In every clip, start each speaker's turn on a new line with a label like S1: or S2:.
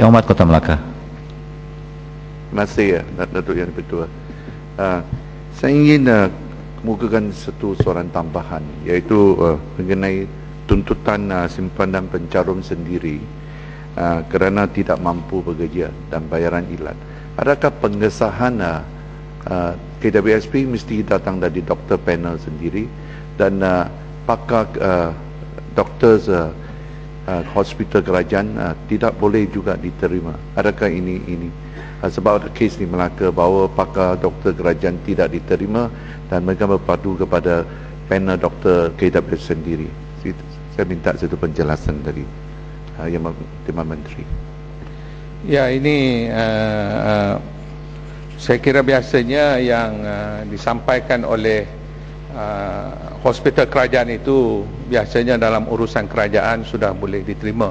S1: Yang Amat Kota Melaka.
S2: Kasih ya, Datuk Yang Ketua. Uh, saya ingin uh, kemukakan satu soalan tambahan iaitu uh, mengenai tuntutan uh, simpanan pencarum sendiri uh, kerana tidak mampu bekerja dan bayaran ilat. Adakah pengesahan uh, KWSP mesti datang dari doktor panel sendiri dan uh, pakar uh, doktor uh, uh, hospital kerajaan uh, tidak boleh juga diterima. Adakah ini ini uh, sebab ada kes di Melaka bahawa pakar doktor kerajaan tidak diterima dan mereka berpadu kepada panel doktor KWS sendiri. Saya minta satu penjelasan dari uh, Yang Timah Menteri.
S3: Ya ini uh, uh, saya kira biasanya yang uh, disampaikan oleh uh, hospital kerajaan itu biasanya dalam urusan kerajaan sudah boleh diterima.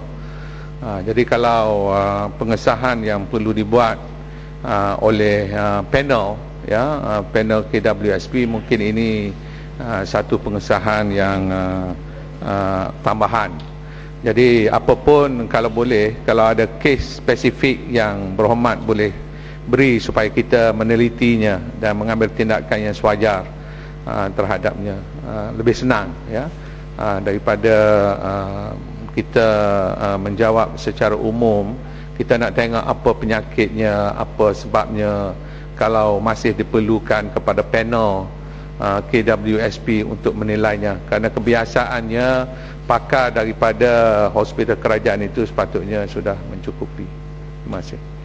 S3: Uh, jadi kalau uh, pengesahan yang perlu dibuat uh, oleh uh, panel ya uh, panel KWSP mungkin ini uh, satu pengesahan yang uh, uh, tambahan. Jadi apapun kalau boleh kalau ada kes spesifik yang berhormat boleh beri supaya kita menelitinya dan mengambil tindakan yang sewajar uh, terhadapnya. Uh, lebih senang ya. Uh, daripada kita menjawab secara umum kita nak tengok apa penyakitnya apa sebabnya. Kalau masih diperlukan kepada panel KWSP untuk menilainya. Kerana kebiasaannya pakar daripada hospital kerajaan itu sepatutnya sudah mencukupi. Terima kasih